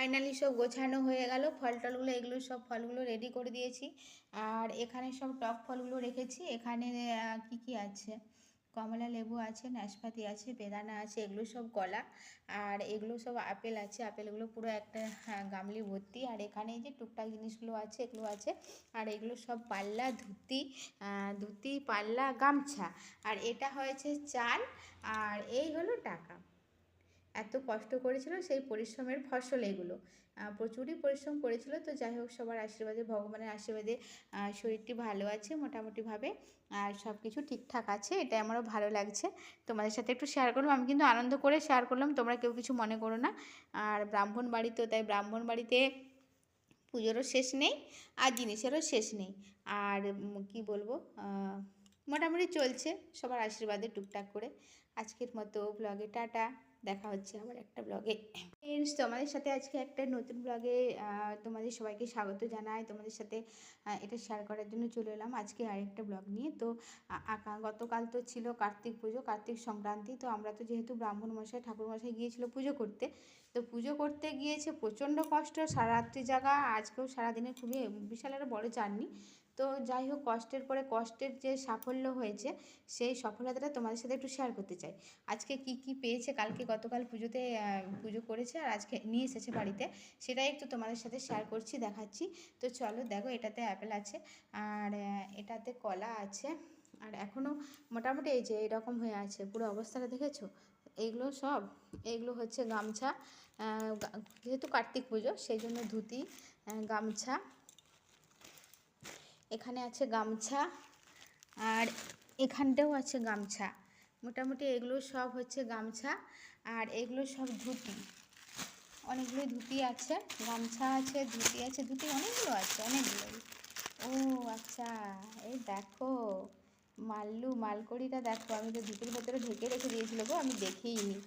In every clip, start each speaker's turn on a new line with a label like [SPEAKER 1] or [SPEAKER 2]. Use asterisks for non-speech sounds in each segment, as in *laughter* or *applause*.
[SPEAKER 1] Finally সব গোছানো হয়ে গেল ফল টলগুলো এগুলো সব ফলগুলো রেডি করে দিয়েছি। আর এখানে সব টক ফলগুলো রেখেছি এখানে কি কি আছে? কমলা লেবু আছে নাশপাতি আছে বেদানা আছে এগুলো সব কলা আর এগুলো সব আপেল আছে। আপেলগুলো পুরো একটা হ্যাঁ, গামলি ভর্তি। আর এখানে যে টুকটাক জিনিসগুলো আছে এগুলো আছে। আর এগুলো সব পাল্লা ধুতি ধুতি পাল্লা গামছা। আর এটা হয়েছে চাল আর এই হলো টাকা। এত কষ্ট করেছিল সেই পরিশ্রমের ফসল এগুলো। প্রচুরই পরিশ্রম করেছিল, তো যাই হোক সবার আশীর্বাদে, ভগবানের আশীর্বাদে শরীরটি ভালো আছে মোটামুটিভাবে। আর সব কিছু ঠিকঠাক আছে এটা আমারও ভালো লাগছে। তোমাদের সাথে একটু শেয়ার করলাম, আমি কিন্তু আনন্দ করে শেয়ার করলাম, তোমরা কেউ কিছু মনে করো না। আর ব্রাহ্মণ বাড়ি তো, তাই ব্রাহ্মণ বাড়িতে পুজোরও শেষ নেই, আর জিনিসেরও শেষ নেই। আর কি বলব মোটামুটি চলছে, সবার আশীর্বাদে টুকটাক করে। আজকের মতো ব্লগে টাটা, দেখা হচ্ছে আবার একটা ব্লগে ফ্রেন্ডস তোমাদের সাথে আজকে একটা নতুন ব্লগে তোমাদের সবাইকে স্বাগত জানাই। তোমাদের সাথে এটা শেয়ার করার জন্য চলে এলাম আজকে আরেকটা ব্লগ নিয়ে। তো গতকাল তো ছিল কার্তিক পুজো, কার্তিক সংক্রান্তি। তো আমরা তো যেহেতু ব্রাহ্মণ মশাই, ঠাকুর মশাই গিয়েছিল পুজো করতে। তো পুজো করতে গিয়েছে প্রচণ্ড কষ্ট সারা রাত্রি জাগা। আজকেও সারাদিনে খুবই বিশাল একটা বড় জার্নি তো যাই হোক, কষ্টের পরে কষ্টের যে সাফল্য হয়েছে, সেই সফলতাটা তোমাদের সাথে একটু শেয়ার করতে চাই। আজকে কি কি পেয়েছে? কালকে গতকাল পুজোতে পুজো করেছে আর আজকে নিয়ে এসেছে বাড়িতে। সেটাই একটু তোমাদের সাথে শেয়ার করছি, দেখাচ্ছি। তো চলো দেখো, এটাতে অ্যাপেল আছে আর এটাতে কলা আছে। আর এখনও মোটামুটি এই যে এরকম হয়ে আছে, পুরো অবস্থাটা দেখেছ? এইগুলো সব, এইগুলো হচ্ছে গামছা যেহেতু কার্তিক পুজো, সেই জন্য ধুতি গামছা এখানে আছে গামছা আর এখানটাও আছে গামছা। মোটামুটি এগুলো সব হচ্ছে গামছা আর এগুলো সব ধুতি। অনেকগুলো ধুতি আছে, গামছা আছে, ধুতি আছে, ধুতি অনেকগুলো আছে, অনেকগুলো। ও আচ্ছা এই দেখো, মাল্লু মালকড়িটা দেখো, আমি তো ধুতির ভেতরে ঢেকে রেখে দিয়েছিল গো, আমি দেখিইনি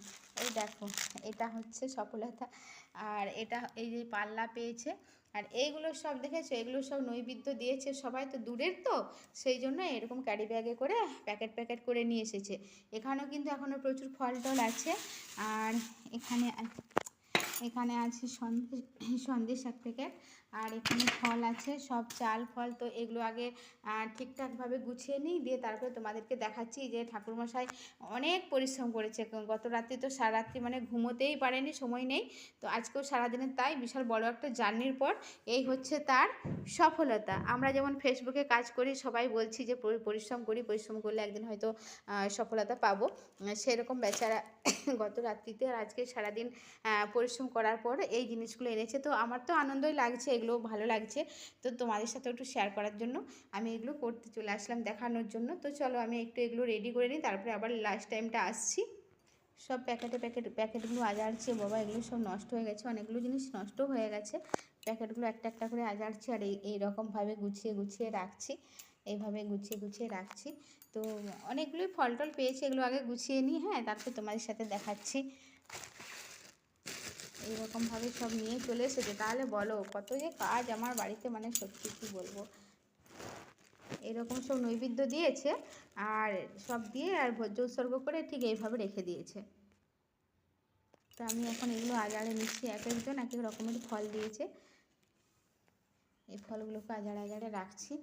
[SPEAKER 1] এই দেখো, এটা হচ্ছে সফলতা। আর এটা এই যে পাল্লা পেয়েছে আর এইগুলো সব দেখেছ? এগুলো সব নৈবেদ্য দিয়েছে সবাই তো দূরের তো? সেই জন্য এরকম ক্যারি ব্যাগে করে প্যাকেট প্যাকেট করে নিয়ে এসেছে। এখানেও কিন্তু এখনও প্রচুর ফল টল আছে। আর এখানে এখানে আছে সন্দেশ সন্দেশ এক প্যাকেট আর এখানে ফল আছে, সব চাল, ফল তো এগুলো আগে ঠিকঠাকভাবে গুছিয়ে নিই, দিয়ে তারপরে তোমাদেরকে দেখাচ্ছি যে ঠাকুরমশাই অনেক পরিশ্রম করেছে। গত রাত্রি তো সারা রাত্রি মানে ঘুমোতেই পারেনি, সময় নেই। তো আজকেও সারাদিনের তাই, বিশাল বড় একটা জার্নির পর এই হচ্ছে তার সফলতা। আমরা যেমন ফেসবুকে কাজ করি, সবাই বলছি যে পরিশ্রম করি, পরিশ্রম করলে একদিন হয়তো সফলতা পাবো। সেরকম বেচারা *coughs* গত রাত্রিতে আর আজকে সারাদিন পরিশ্রম করার পর এই জিনিসগুলো এনেছে। তো আমার তো আনন্দই লাগছে এগুলো ভালো লাগছে। তো তোমাদের সাথে একটু শেয়ার করার জন্য আমি এগুলো করতে চলে আসলাম দেখানোর জন্য। তো চলো আমি একটু এগুলো রেডি করে নিই, তারপরে আবার লাস্ট টাইমটা আসছি। সব প্যাকেটে প্যাকেট, প্যাকেটগুলো আজাড়ছে, বাবা এগুলো সব নষ্ট হয়ে গেছে, অনেকগুলো জিনিস নষ্ট হয়ে গেছে। প্যাকেটগুলো একটা একটা করে আজাড়ছি আর এই এইরকমভাবে গুছিয়ে গুছিয়ে রাখছি। এইভাবে গুছিয়ে গুছিয়ে রাখছি। তো অনেকগুলোই ফল টল পেয়েছি, এগুলো আগে গুছিয়ে নিই হ্যাঁ তারপর তোমাদের সাথে দেখাচ্ছি। এইরকমভাবে সব নিয়ে চলে এসেছে। তাহলে বলো, কত যে কাজ আমার বাড়িতে মানে সত্যি কী বলব? এরকম সব নৈবেদ্য দিয়েছে আর সব দিয়ে আর ভোজ্য উৎসর্গ করে ঠিক এইভাবে রেখে দিয়েছে। তো আমি এখন এগুলো আজাড়ে নিচ্ছি এক একজন, এক এক রকমের ফল দিয়েছে। এই ফলগুলোকে আজাড়ে আজাড়ে রাখছি।